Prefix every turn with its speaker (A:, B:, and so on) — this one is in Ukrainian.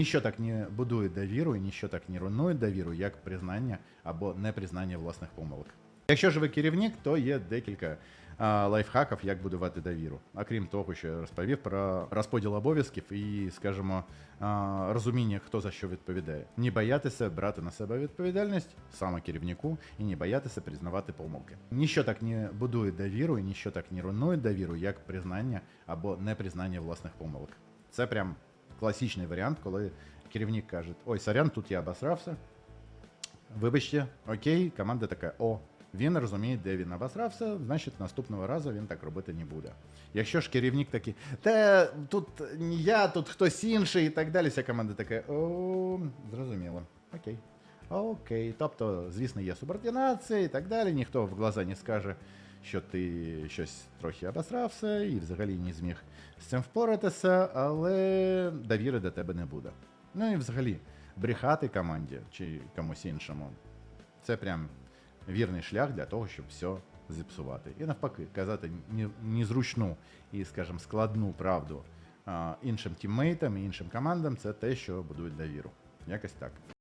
A: Ніщо так не будує довіру і ніщо так не руйнує довіру, як признання або непризнання власних помилок. Якщо ж ви керівник, то є декілька а, лайфхаків, як будувати довіру. Окрім того, що я розповів про розподіл обов'язків і, скажімо, а, розуміння, хто за що відповідає. Не боятися брати на себе відповідальність саме керівнику і не боятися признавати помилки. Ніщо так не будує довіру і ніщо так не руйнує довіру, як признання або непризнання власних помилок. Це прям класичний варіант, коли керівник каже: Ой, сорян, тут я обосрався. Вибачте, окей, команда така: о, він розуміє, де він обосрався, значить наступного разу він так робити не буде. Якщо ж керівник такий, та тут не я, тут хтось інший і так далі, вся команда така, о, зрозуміло, окей. Окей, тобто, звісно, є субординація і так далі. Ніхто в глаза не скаже, що ти щось трохи обосрався і взагалі не зміг з цим впоратися, але довіри до тебе не буде. Ну і взагалі, брехати команді чи комусь іншому це прям вірний шлях для того, щоб все зіпсувати. І навпаки, казати незручну і, скажімо, складну правду іншим тіммейтам і іншим командам це те, що будує довіру. Якось так.